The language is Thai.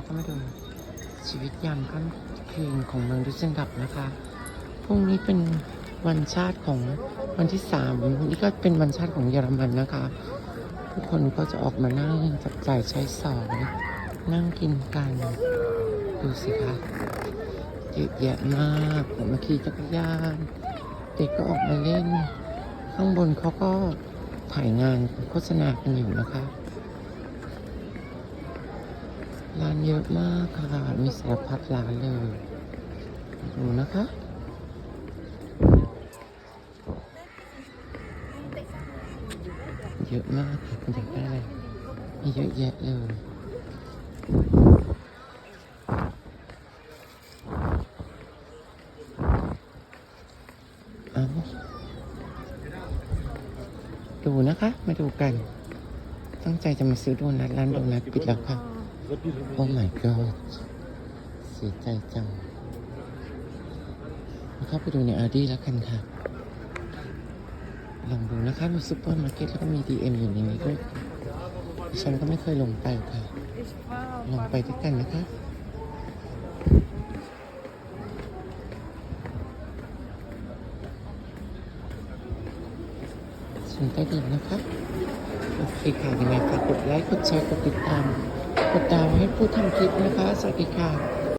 เราก็มาดูชีวิตยามค่ำคืนของเมืองดุสเซนดับนะคะ พรุ่งนี้เป็นวันชาติของวันที่สามนี่ก็เป็นวันชาติของเยอรมันนะคะ ทุกคนก็จะออกมานั่งจับจ่ายใช้สอยนั่งกินกัน ดูสิคะเยอะแยะมากมาขี่จักรยานเด็กก็ออกมาเล่น ข้างบนเขาก็ถ่ายงานโฆษณากันอยู่นะคะ ร้านเยอะมากค่ะ มีสารพัดร้านเลย ดูนะคะเยอะมากค่ะคุณอยากได้อะไรมีเยอะแยะเลยเอาดูนะคะ มาดูกัน ตั้งใจจะมาซื้อโดนัทร้านโดนัทปิดแล้วค่ะ โอ้ my god เสียใจจังมาเข้าไปดูในอาร์ดี้แล้วกันค่ะ ลองดูนะคะมีซูเปอร์มาร์เก็ตแล้วก็มีดีเอ็มอยู่ในนี้ด้วยฉันก็ไม่เคยลงไปค่ะ ลองไปด้วยกันนะคะฉันใต้ดินนะคะ โอเคค่ะยังไงฝากกดไลค์ กดแชร์ กดติดตาม กดดาวให้ผู้ทำคลิปนะคะ สวัสดีค่ะ